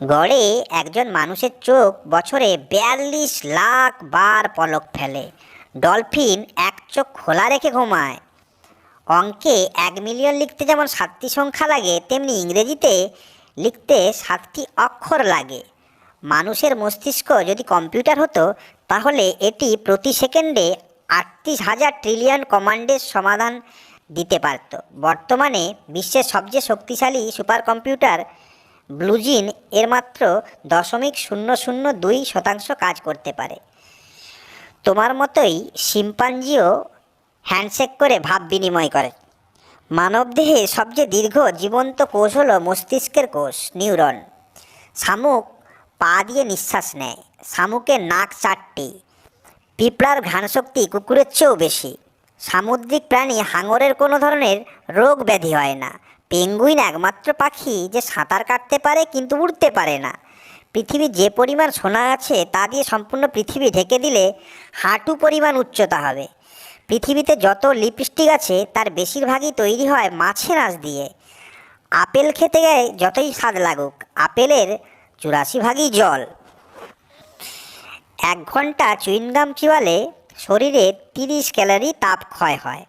গড়ে একজন মানুষের চোখ বছরে বিয়াল্লিশ লাখ বার পলক ফেলে। ডলফিন এক চোখ খোলা রেখে ঘুমায়। অঙ্কে এক মিলিয়ন লিখতে যেমন সাতটি সংখ্যা লাগে, তেমনি ইংরেজিতে লিখতে সাতটি অক্ষর লাগে। মানুষের মস্তিষ্ক যদি কম্পিউটার হতো, তাহলে এটি প্রতি সেকেন্ডে আটত্রিশ হাজার ট্রিলিয়ন কমান্ডের সমাধান দিতে পারত। বর্তমানে বিশ্বের সবচেয়ে শক্তিশালী সুপার কম্পিউটার ব্লুজিন এর মাত্র দশমিক শূন্য শূন্য দুই শতাংশ কাজ করতে পারে। তোমার মতোই শিম্পাঞ্জিও হ্যান্ডশেক করে ভাব বিনিময় করে। মানবদেহে সবচেয়ে দীর্ঘ জীবন্ত কোষ হলো মস্তিষ্কের কোষ, নিউরন। শামুক পা দিয়ে নিঃশ্বাস নেয়। শামুকের নাক চারটি। পিঁপড়ার ঘ্রাণশক্তি কুকুরের চেয়েও বেশি। সামুদ্রিক প্রাণী হাঙরের কোনো ধরনের রোগ ব্যাধি হয় না। পেঙ্গুইন একমাত্র পাখি যে সাঁতার কাটতে পারে কিন্তু উড়তে পারে না। পৃথিবীর যে পরিমাণ সোনা আছে, তা দিয়ে সম্পূর্ণ পৃথিবী ঢেকে দিলে হাঁটু পরিমাণ উচ্চতা হবে। পৃথিবীতে যত লিপস্টিক আছে, তার বেশিরভাগই তৈরি হয় মাছের আঁশ দিয়ে। আপেল খেতে গেলে যতই স্বাদ লাগুক, আপেলের চুরাশি ভাগই জল। এক ঘণ্টা চুইনগাম চিবালে শরীরে তিরিশ ক্যালোরি তাপ ক্ষয় হয়।